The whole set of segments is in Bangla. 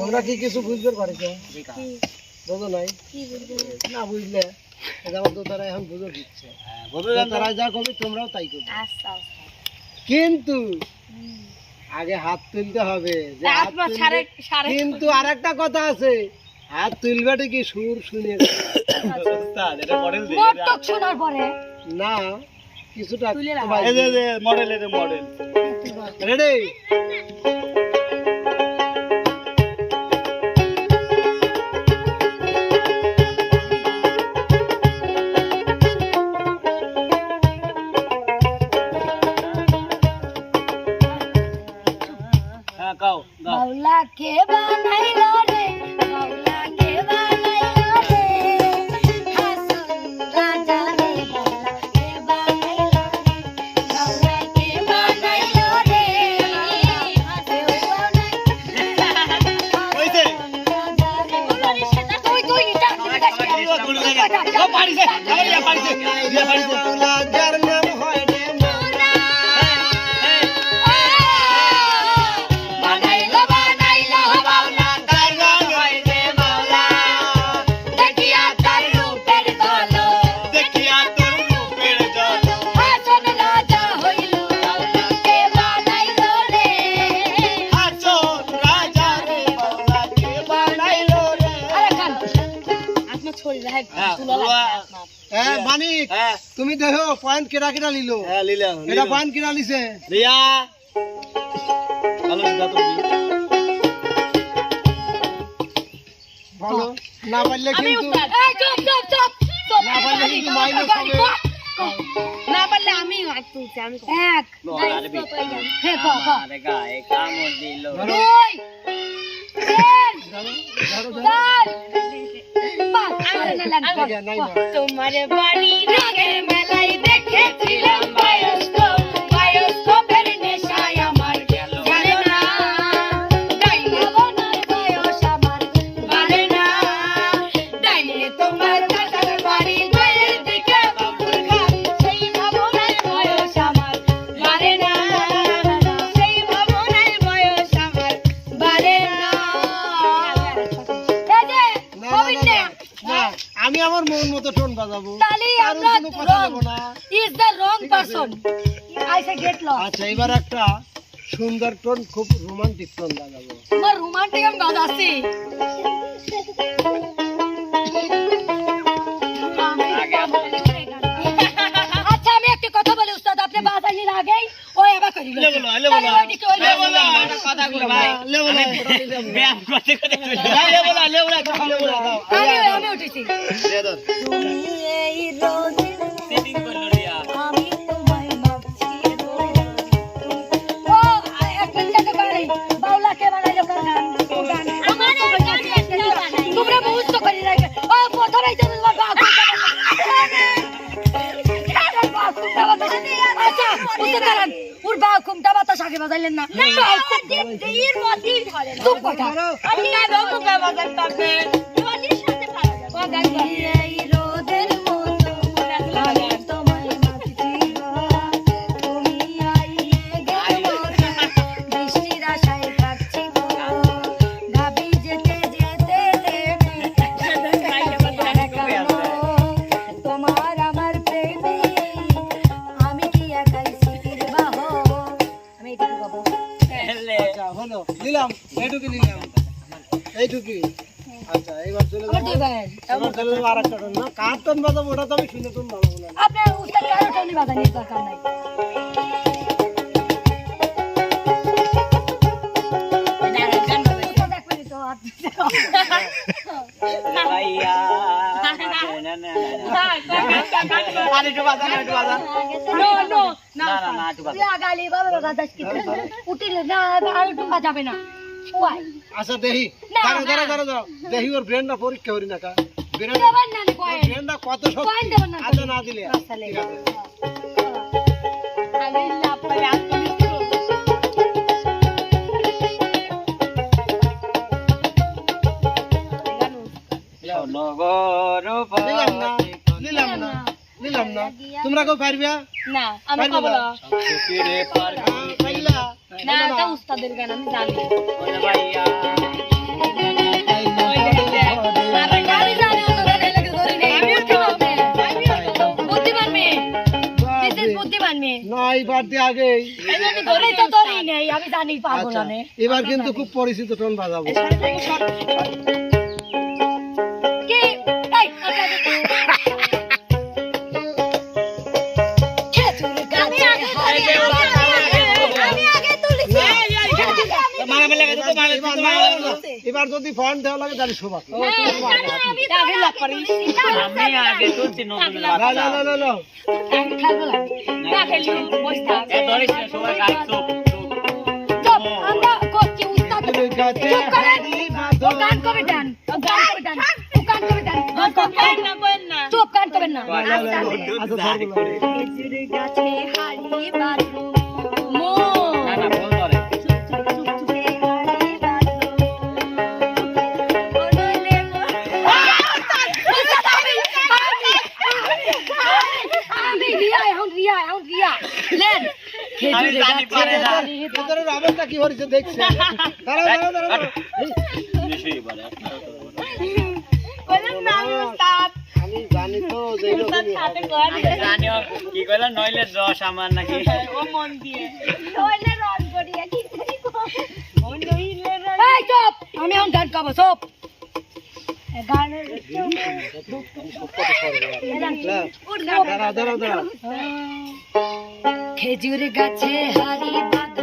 তোমরা কি কিছু বুঝতে পারছ? বুঝো নাই? না বুঝলে আমার তো তারা এখন বুঝে দিচ্ছে। তারা যা করবে তোমরাও তাই করবে। আচ্ছা আচ্ছা। কিন্তু আগে হাত তুলতে হবে কিন্তু আর একটা কথা আছে হাত তুলবে কি সুর শুনে। শোনার পরে। না কিছুটা মডেল রাখো। রেডি বাউলা কে বানাইলো রে বাউলা কে বানাইলো রে। হাসন রাজা রে বাউলা কে বানাইলো রে। বাউলা কে বানাইলো রে। তুই তুই এটা যার নাম হয় দেখো পয়েন্ট কেরা কেরা লিলো এটা পয়েন্ট কেরা লিছে বলো না পারলে আমি কিন্তু উস্তাদ এই চুপ চুপ চুপ চুপ না পারলে কিন্তু মাইনাস হবে না পারলে আমি হাত তুলছি আমি এক হে ক ক ধরো দুই তিন ধরো ধরো চার পাঁচ আরে না লাগ ঠিক আছে, নাই না। তোমার বাড়ি রাগের মেলায় দেখেছিলাম আমরা. আচ্ছা এবার একটা সুন্দর টোন খুব রোমান্টিক টোন বাজাবো আমার রোমান্টিক আমি বাজাচ্ছি বাজাইলেন করতে করতে ওই আমি আমি উঠেছি। এই উঠে দাঁড়ান। ওর বা ঘুমটা বাতাস আগে বাজাইলেন না। চুপ কথা আপনি না। রকম নিলাম এইটুকু নিলাম। এইটুকু আচ্ছা এবার চলে যাব। দুই ভাই। এবার চলে যাব আর একটা টোন। না কার টোন বাজাবো ওটা তো আমি শুনে টোন বাজাবো না। আপনার উস্তাদ কারও টনি বাজানোর দরকার নাই। উস্তাদ এক মিনিট, ও আপনি- নো নো না তুই আগালি লাগালি বাবা গাদাস কি উঠিল না আর ঢুকা যাবে না ওয়াই আচ্ছা দেহি দাঁড়াও দাঁড়াও দাঁড়াও দাঁড়াও দেহি ওর ব্রেনটা পরীক্ষা করি না কা ব্রেনটা কত সব আচ্ছা না দিলে ঠিক আছে আমি লাপারে আমি নগর নিলাম না নিলাম না নিলাম না। তোমরা কেউ পারবে? না আমি না? না। আহ, পাইলা? না বলো এটা উস্তাদের গান আমি জানি। আমি জানি ওদের লেগে ধরি নেই বুদ্ধিমান এবার যদি ফন্ড দেওয়া লাগে তাহলে শোভা আগে লাভ করি। না না। না। ভেতরের অবস্থা কি হয়েছে দেখছে। দাঁড়াও দাঁড়াও দাঁড়াও আমি জানি তো যে এরকমই হবে। কি কইলা নইলে দশ আমার নাকি। নইলে রস গড়িয়ে কি আমি এখন গান গাবো চুপ এ গানের না, দাঁড়াও দাঁড়াও দাঁড়াও খেজুর গাছে হারি বাঁধো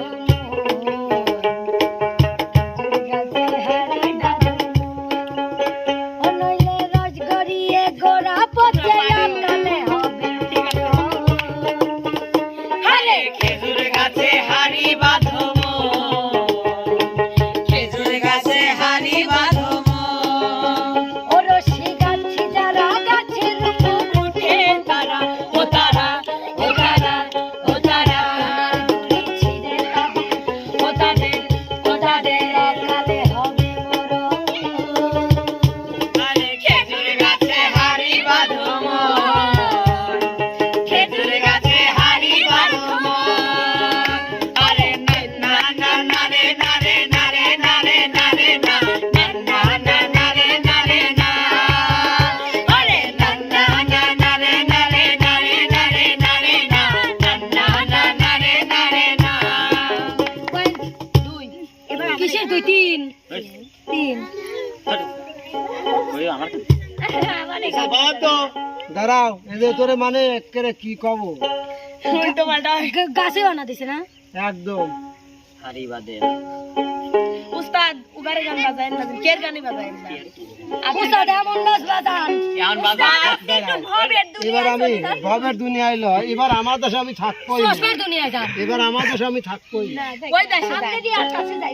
দাঁড়াও এদের তোরে মানে একেবারে কি কব? গা- গাছে বানা দিছে না? একদম। হাড়ি বাঁধে উস্তাদ উগারে গান বাজায় না কের গানে বাজায় না? উস্তাদ এমন নাচ বাজান। এমন বাজার এবার আমি ভবের দুনিয়া এলো এবার আমার দেশে আমি থাকবোই। সস্তার দুনিয়ায় যান। এবার আমার দেশে আমি থাকবোই না। ওই দেখ সামনে দিয়ে আর কাছে যাই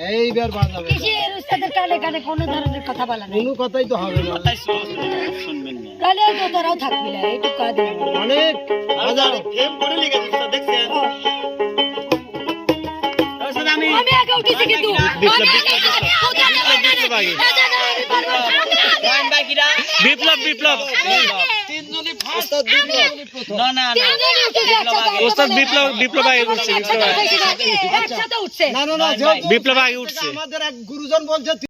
এইবার বাজাবে কিসের উস্তাদের কানে কানে কোনো ধরনের কথা বলা নাই কোনো কথাই তো হবে না তাই শুনবেন না তাহলে তো তোরাও থাকবি না করে দিলাম অনেক বাজাও প্রেম করে লিখে দেখছেন আমি আমি আগে উঠেছি কিন্তু আমি আগে উঠেছি। ওখানে ওখানে। না, না, না, আমি পারব না। আমি আগে। বিপ্লব বিপ্লব ওস্তাদ বিপ্লব। না না না। ওস্তাদ বিপ্লব বিপ্লব আগে উঠছে একসাথে না? উঠছে। না না না যেহেতু বিপ্লব আগে উঠছে। আমাদের এক গুরুজন বলছে